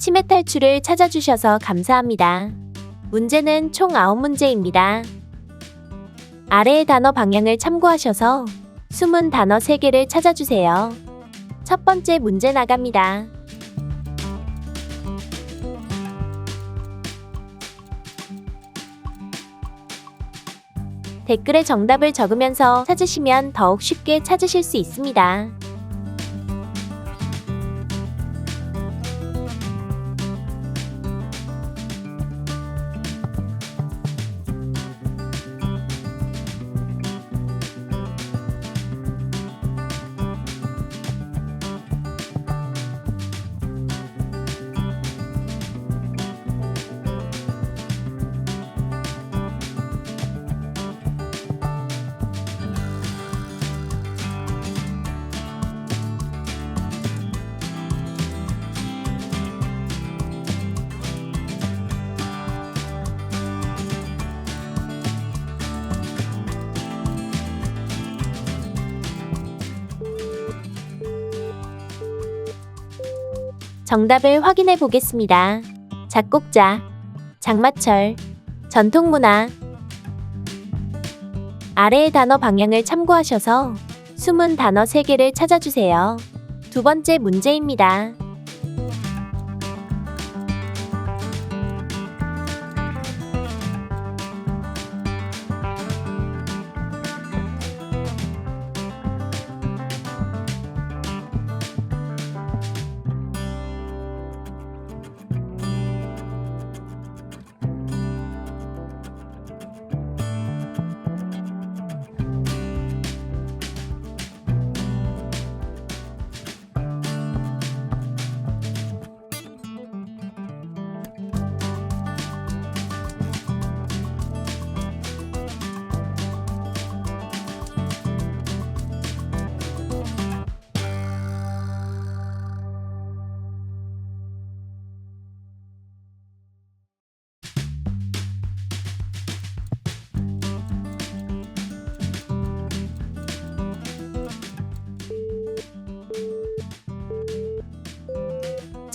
치매 탈출을 찾아주셔서 감사합니다. 문제는 총 9문제입니다. 아래의 단어 방향을 참고하셔서 숨은 단어 3개를 찾아주세요. 첫 번째 문제 나갑니다. 댓글에 정답을 적으면서 찾으시면 더욱 쉽게 찾으실 수 있습니다. 정답을 확인해 보겠습니다. 작곡자, 장마철, 전통문화. 아래의 단어 방향을 참고하셔서 숨은 단어 3개를 찾아주세요. 두 번째 문제입니다.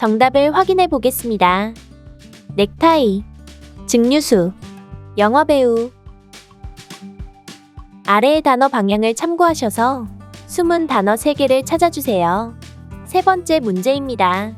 정답을 확인해 보겠습니다. 넥타이, 증류수, 영화배우. 아래의 단어 방향을 참고하셔서 숨은 단어 3개를 찾아주세요. 세 번째 문제입니다.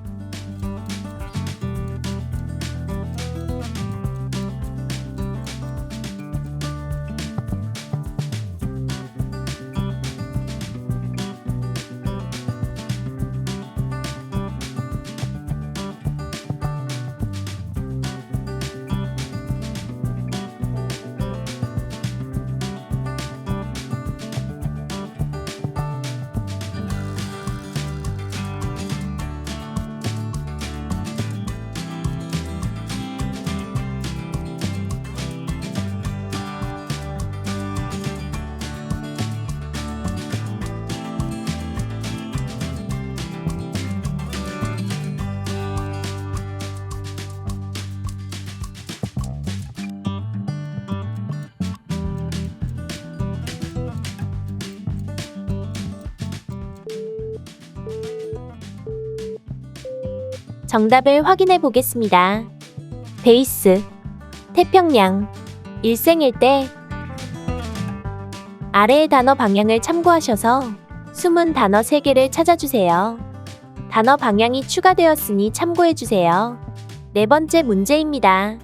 정답을 확인해 보겠습니다. 베이스, 태평양, 일생일대. 아래의 단어 방향을 참고하셔서 숨은 단어 3개를 찾아주세요. 단어 방향이 추가되었으니 참고해주세요. 네 번째 문제입니다.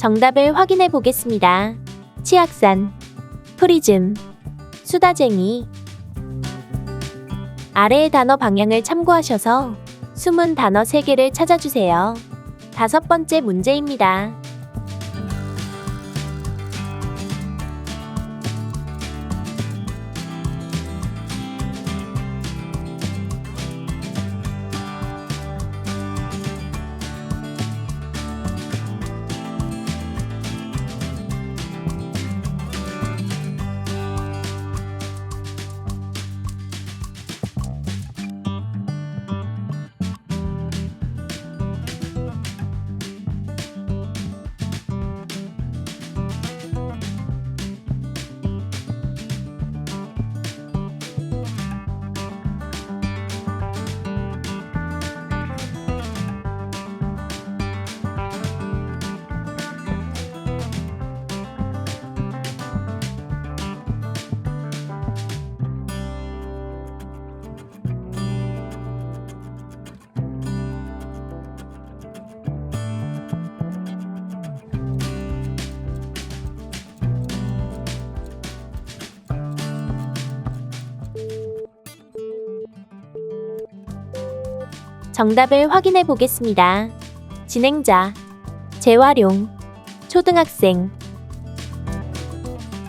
정답을 확인해 보겠습니다. 치악산, 프리즘, 수다쟁이. 아래의 단어 방향을 참고하셔서 숨은 단어 3개를 찾아주세요. 다섯 번째 문제입니다. 정답을 확인해 보겠습니다. 진행자, 재활용, 초등학생.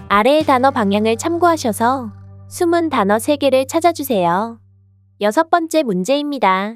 아래의 단어 방향을 참고하셔서 숨은 단어 3개를 찾아주세요. 여섯 번째 문제입니다.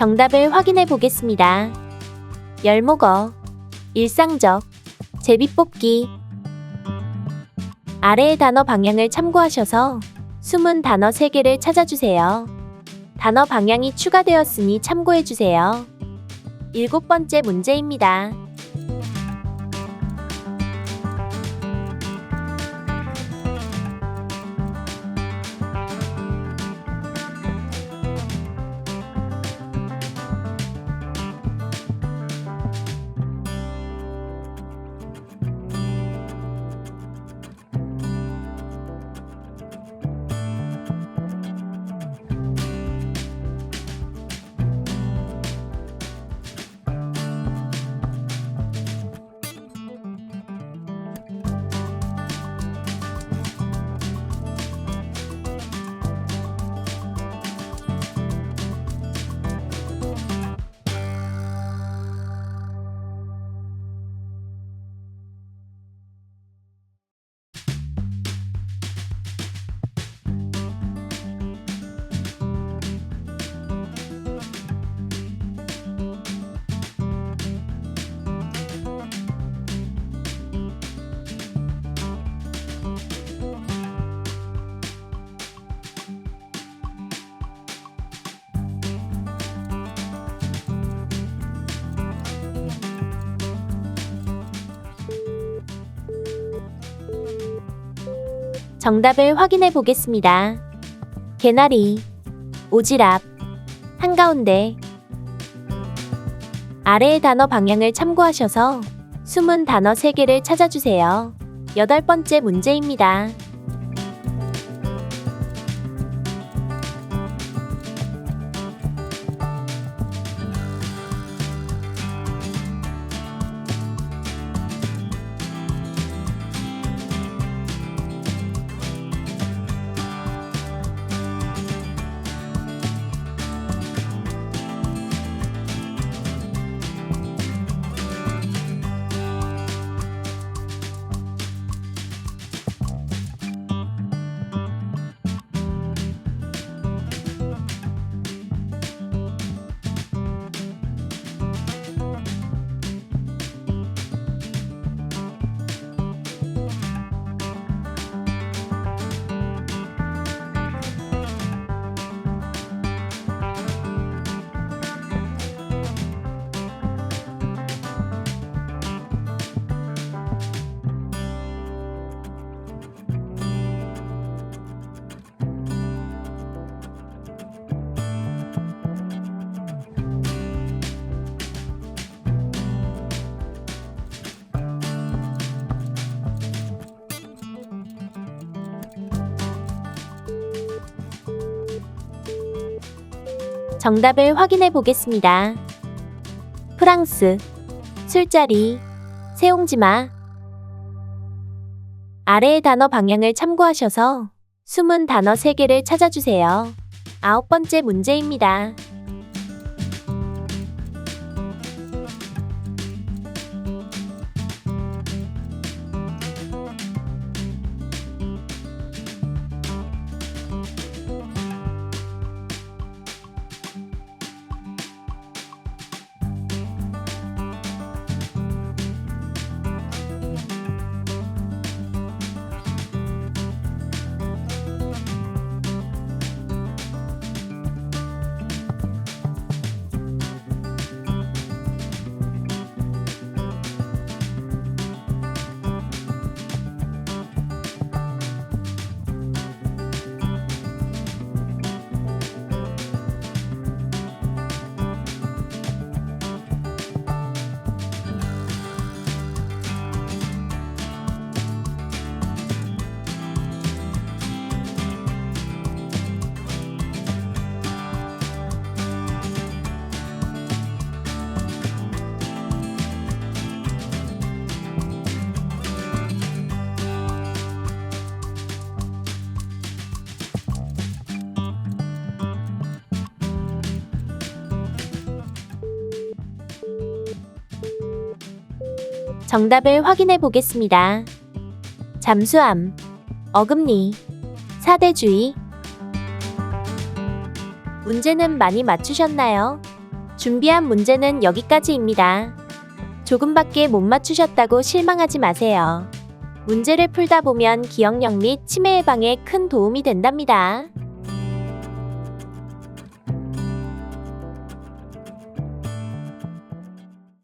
정답을 확인해 보겠습니다. 열목어, 일상적, 제비뽑기. 아래의 단어 방향을 참고하셔서 숨은 단어 3개를 찾아주세요. 단어 방향이 추가되었으니 참고해 주세요. 일곱 번째 문제입니다. 정답을 확인해 보겠습니다. 개나리, 오지랖, 한가운데. 아래의 단어 방향을 참고하셔서 숨은 단어 3개를 찾아주세요. 여덟 번째 문제입니다. 정답을 확인해 보겠습니다. 프랑스 술자리 세옹지마 아래의 단어 방향을 참고하셔서 숨은 단어 3개를 찾아주세요. 아홉 번째 문제입니다. 정답을 확인해 보겠습니다. 잠수함, 어금니, 사대주의. 문제는 많이 맞추셨나요? 준비한 문제는 여기까지입니다. 조금밖에 못 맞추셨다고 실망하지 마세요. 문제를 풀다 보면 기억력 및 치매 예방에 큰 도움이 된답니다.